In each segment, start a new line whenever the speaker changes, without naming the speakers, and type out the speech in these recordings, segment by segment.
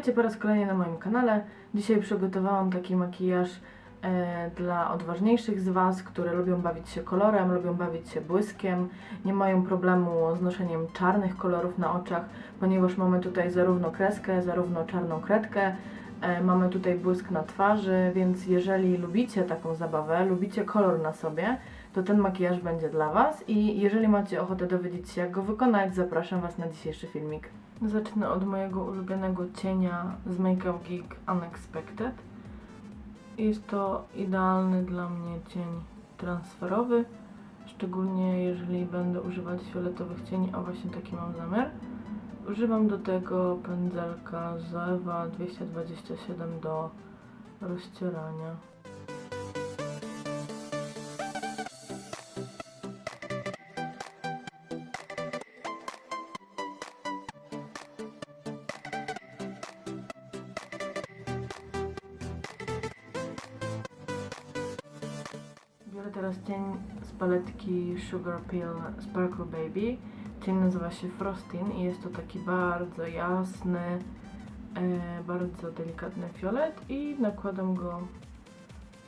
Witajcie po raz kolejny na moim kanale. Dzisiaj przygotowałam taki makijaż e, dla odważniejszych z Was, które lubią bawić się kolorem, lubią bawić się błyskiem, nie mają problemu z noszeniem czarnych kolorów na oczach, ponieważ mamy tutaj zarówno kreskę, zarówno czarną kredkę, e, mamy tutaj błysk na twarzy, więc jeżeli lubicie taką zabawę, lubicie kolor na sobie, to ten makijaż będzie dla Was i jeżeli macie ochotę dowiedzieć się jak go wykonać, zapraszam Was na dzisiejszy filmik. Zacznę od mojego ulubionego cienia z Makeup Geek Unexpected. Jest to idealny dla mnie cień transferowy, szczególnie jeżeli będę używać fioletowych cieni, a właśnie taki mam zamiar. Używam do tego pędzelka Zoewa 227 do rozcierania. Teraz cień z paletki Sugar Pill Sparkle Baby. Cień nazywa się Frostin i jest to taki bardzo jasny, e, bardzo delikatny fiolet i nakładam go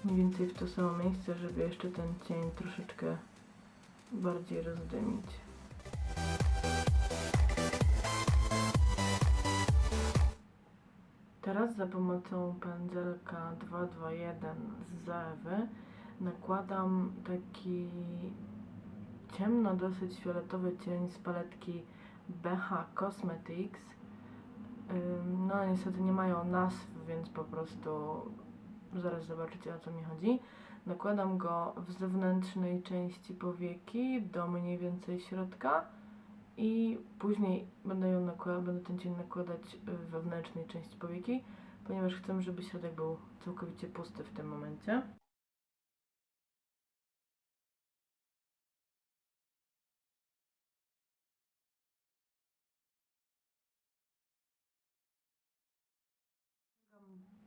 mniej więcej w to samo miejsce, żeby jeszcze ten cień troszeczkę bardziej rozdymić. Teraz za pomocą pędzelka 221 z Zoewy nakładam taki ciemno, dosyć fioletowy cień z paletki BH Cosmetics. No niestety nie mają nazw, więc po prostu zaraz zobaczycie o co mi chodzi. Nakładam go w zewnętrznej części powieki do mniej więcej środka i później będę, ją nakła- będę ten cień nakładać w wewnętrznej części powieki, ponieważ chcę, żeby środek był całkowicie pusty w tym momencie.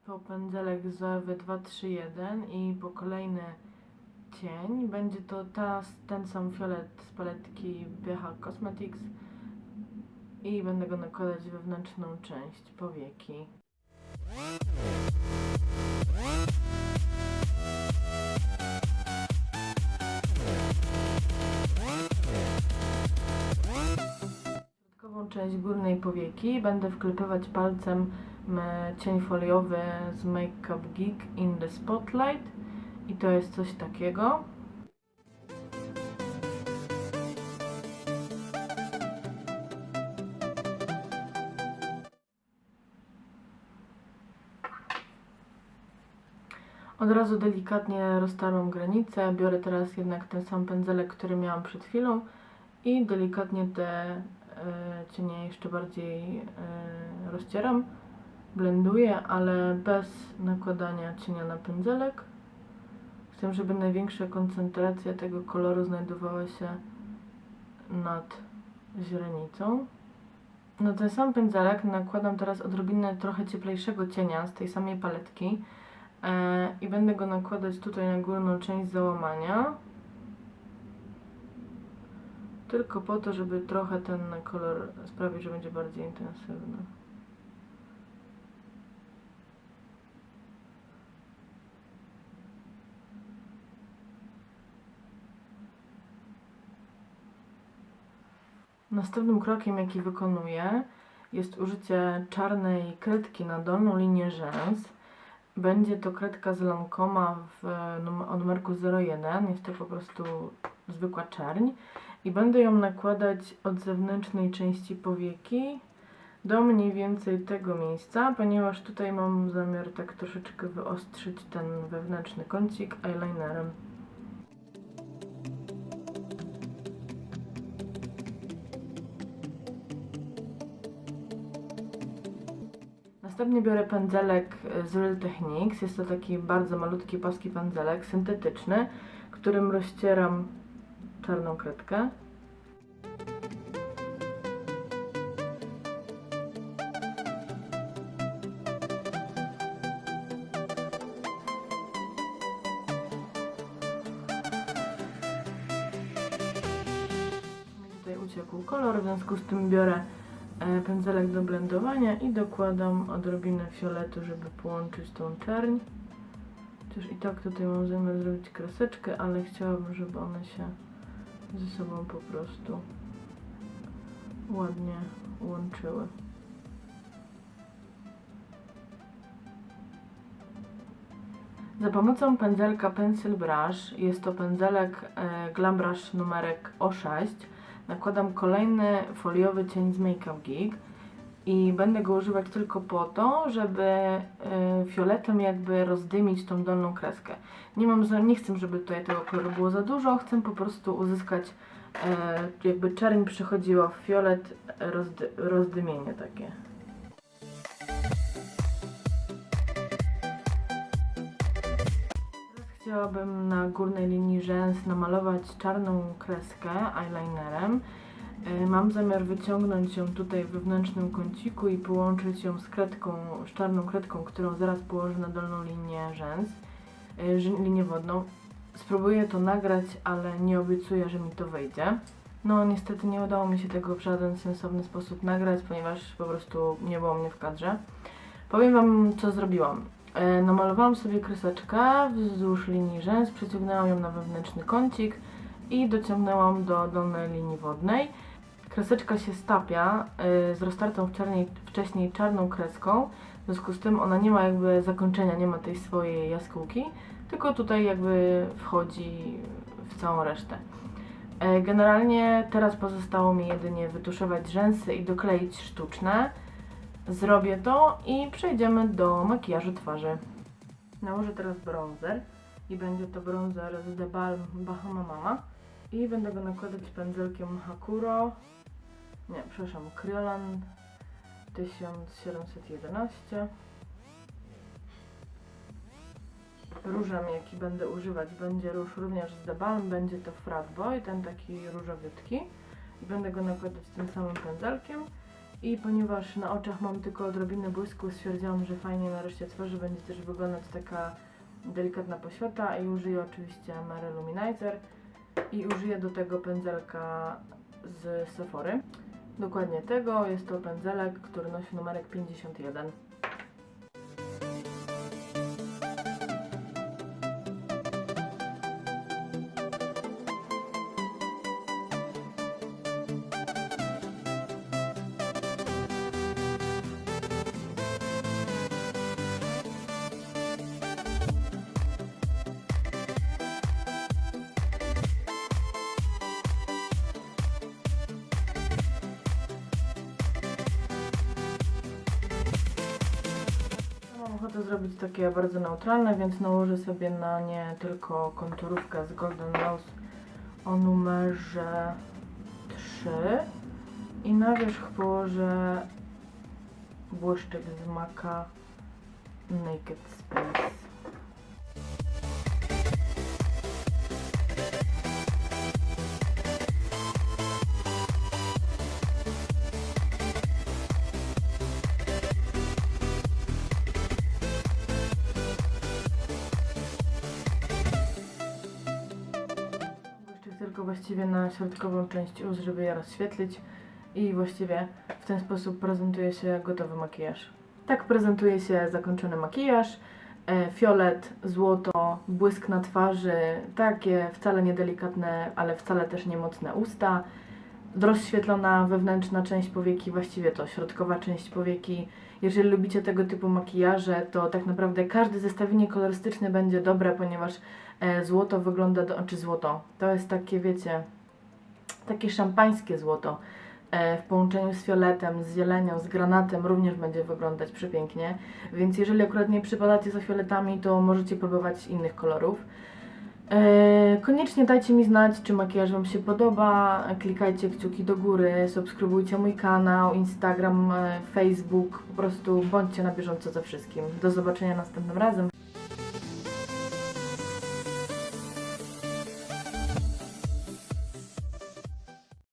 Po pędzelek Zoewy 231 i po kolejny cień. Będzie to ta, ten sam fiolet z paletki BH Cosmetics i będę go nakładać wewnętrzną część powieki. Środkową część górnej powieki będę wklepywać palcem cień foliowy z Makeup Geek in the Spotlight i to jest coś takiego. Od razu delikatnie roztarłam granicę, biorę teraz jednak ten sam pędzelek, który miałam przed chwilą i delikatnie te e, cienie jeszcze bardziej e, rozcieram blenduję, ale bez nakładania cienia na pędzelek. Chcę, żeby największa koncentracja tego koloru znajdowała się nad źrenicą. Na ten sam pędzelek nakładam teraz odrobinę trochę cieplejszego cienia z tej samej paletki e, i będę go nakładać tutaj na górną część załamania. Tylko po to, żeby trochę ten kolor sprawić, że będzie bardziej intensywny. Następnym krokiem, jaki wykonuję, jest użycie czarnej kredki na dolną linię rzęs. Będzie to kredka z Lancoma w, o numerku 01, jest to po prostu zwykła czerń. I będę ją nakładać od zewnętrznej części powieki do mniej więcej tego miejsca, ponieważ tutaj mam zamiar tak troszeczkę wyostrzyć ten wewnętrzny kącik eyelinerem. Następnie biorę pędzelek z Real Techniques. Jest to taki bardzo malutki, płaski pędzelek, syntetyczny, którym rozcieram czarną kredkę. Tutaj uciekł kolor, w związku z tym biorę e, pędzelek do blendowania i dokładam odrobinę fioletu, żeby połączyć tą czerń. Chociaż i tak tutaj mam zamiar zrobić kreseczkę, ale chciałabym, żeby one się ze sobą po prostu ładnie łączyły. Za pomocą pędzelka Pencil Brush, jest to pędzelek e, Glam Brush numerek O6, nakładam kolejny foliowy cień z Makeup Geek i będę go używać tylko po to, żeby e, fioletem jakby rozdymić tą dolną kreskę. Nie mam, nie chcę, żeby tutaj tego koloru było za dużo, chcę po prostu uzyskać e, jakby czerń przechodziła w fiolet, rozdy, rozdymienie takie. Chciałabym na górnej linii rzęs namalować czarną kreskę eyelinerem. E, Mam zamiar wyciągnąć ją tutaj w wewnętrznym kąciku i połączyć ją z kredką, z czarną kredką, którą zaraz położę na dolną linię rzęs, ż- linię wodną. Spróbuję to nagrać, ale nie obiecuję, że mi to wyjdzie. No niestety nie udało mi się tego w żaden sensowny sposób nagrać, ponieważ po prostu nie było mnie w kadrze. Powiem Wam, co zrobiłam. E, namalowałam sobie kreseczkę wzdłuż linii rzęs, przeciągnęłam ją na wewnętrzny kącik i dociągnęłam do dolnej linii wodnej. Kreseczka się stapia y, z roztartą wcześniej czarną kreską, w związku z tym ona nie ma jakby zakończenia, nie ma tej swojej jaskółki, tylko tutaj jakby wchodzi w całą resztę. E, Generalnie teraz pozostało mi jedynie wytuszować rzęsy i dokleić sztuczne. Zrobię to i przejdziemy do makijażu twarzy. Nałożę teraz bronzer i będzie to bronzer z The Balm Bahama Mama. I będę go nakładać pędzelkiem Hakuro. Nie, przepraszam, Kryolan 1711 Różem jaki będę używać będzie róż również z The Balm, będzie to Frat Boy, ten taki różowiutki. I będę go nakładać tym samym pędzelkiem i ponieważ na oczach mam tylko odrobinę błysku, stwierdziłam, że fajnie na reszcie twarzy będzie też wyglądać taka delikatna poświata i użyję oczywiście Mary Luminizer i użyję do tego pędzelka z Sephory. Dokładnie tego, jest to pędzelek, który nosi numerek 51. Ochotę zrobić takie bardzo neutralne, więc nałożę sobie na nie tylko konturówkę z Golden Rose o numerze 3 i na wierzch położę błyszczyk z Maka Naked Space. Właściwie na środkową część ust, żeby je rozświetlić i właściwie w ten sposób prezentuje się gotowy makijaż. Tak prezentuje się zakończony makijaż. E, Fiolet, złoto, błysk na twarzy, takie wcale nie delikatne, ale wcale też nie mocne usta. Rozświetlona wewnętrzna część powieki, właściwie to środkowa część powieki. Jeżeli lubicie tego typu makijaże, to tak naprawdę każde zestawienie kolorystyczne będzie dobre, ponieważ e, złoto wygląda, do, czy złoto, to jest takie, wiecie, takie szampańskie złoto. E, w połączeniu z fioletem, z zielenią, z granatem również będzie wyglądać przepięknie. Więc jeżeli akurat nie przypadacie za fioletami, to możecie próbować innych kolorów. E, koniecznie dajcie mi znać, czy makijaż Wam się podoba. Klikajcie kciuki do góry, subskrybujcie mój kanał, Instagram, e, Facebook. Po prostu bądźcie na bieżąco ze wszystkim. Do zobaczenia następnym razem.